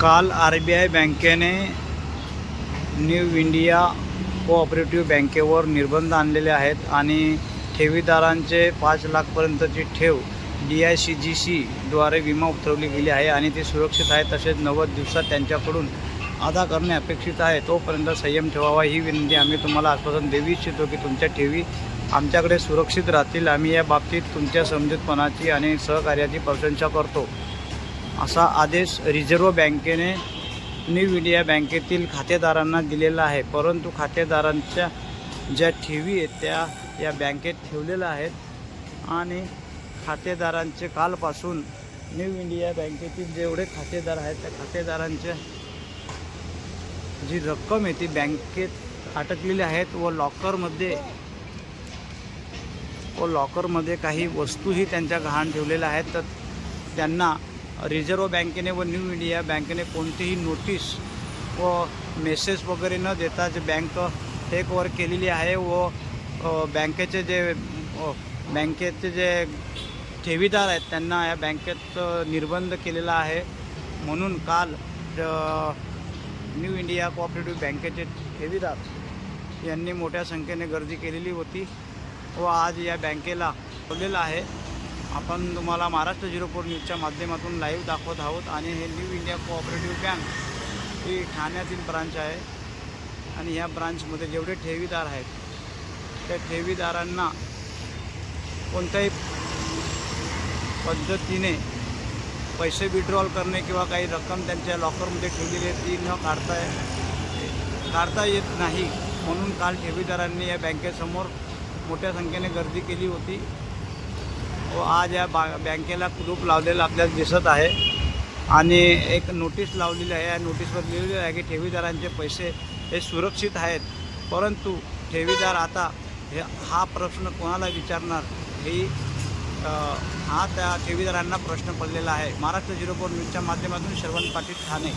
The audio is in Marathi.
काल आर बी आय बँकेने न्यू इंडिया कोऑपरेटिव्ह बँकेवर निर्बंध आणलेले आहेत आणि ठेवीदारांचे पाच लाखपर्यंतची ठेव डी आय सी जी सीद्वारे विमा उतरवली गेली आहे आणि ती सुरक्षित आहे तसेच नव्वद दिवसात त्यांच्याकडून अदा करणे अपेक्षित आहे. तोपर्यंत संयम ठेवावा ही विनंती आम्ही तुम्हाला आश्वासन देऊ इच्छितो की तुमच्या ठेवी आमच्याकडे सुरक्षित राहतील. आम्ही या बाबतीत तुमच्या समजूतपणाची आणि सहकार्याची प्रशंसा करतो. असा आदेश रिझर्व्ह बँकेने न्यू इंडिया बँकेतील खातेदारांना दिलेला आहे. परंतु खातेदारांच्या ज्या ठेवी आहेत त्या या बँकेत ठेवलेल्या आहेत आणि खातेदारांचे कालपासून न्यू इंडिया बँकेतील जेवढे खातेदार आहेत त्या खातेदारांच्या जी रक्कम आहे ती बँकेत अटकलेली आहेत व लॉकरमध्ये व लॉकरमध्ये काही वस्तूही त्यांच्या गहाण ठेवलेल्या आहेत. तर त्यांना रिझर्व्ह बँकेने व न्यू इंडिया बँकेने कोणतीही नोटीस व मेसेज वगैरे न देता जे बँक टेक ओव्हर केलेली आहे व बँकेचे जे बँकेचे जे ठेवीदार आहेत त्यांना या बँकेत निर्बंध केलेला आहे. म्हणून काल न्यू इंडिया कोऑपरेटिव्ह बँकेचे ठेवीदार यांनी मोठ्या संख्येने गर्दी केलेली होती व आज या बँकेला बोललेलं आहे. आपण तुम्हाला महाराष्ट्र झिरो फोर न्यूजच्या माध्यमातून लाईव्ह दाखवत आहोत आणि हे न्यू इंडिया कोऑपरेटिव्ह बँक ही ठाण्यातील ब्रांच आहे. आणि ह्या ब्रांचमध्ये जेवढे ठेवीदार आहेत त्या ठेवीदारांना कोणत्याही पद्धतीने पैसे विड्रॉल करणे किंवा काही रक्कम त्यांच्या लॉकरमध्ये ठेवलेली आहे ती न काढता काढता येत नाही. म्हणून काल ठेवीदारांनी या बँकेसमोर मोठ्या संख्येने गर्दी केली होती. व आज या बा बँकेला कुलूप लावलेलं आपल्याला दिसत आहे. आणि एक नोटीस लावलेली आहे. या नोटीसवर लिहिलेलं आहे की ठेवीदारांचे पैसे हे सुरक्षित आहेत. परंतु ठेवीदार आता हे हा प्रश्न कोणाला विचारणार? ही हा त्या ठेवीदारांना प्रश्न पडलेला आहे. महाराष्ट्र झिरो फोर न्यूजच्या माध्यमातून श्रवण पाटील ठाणे.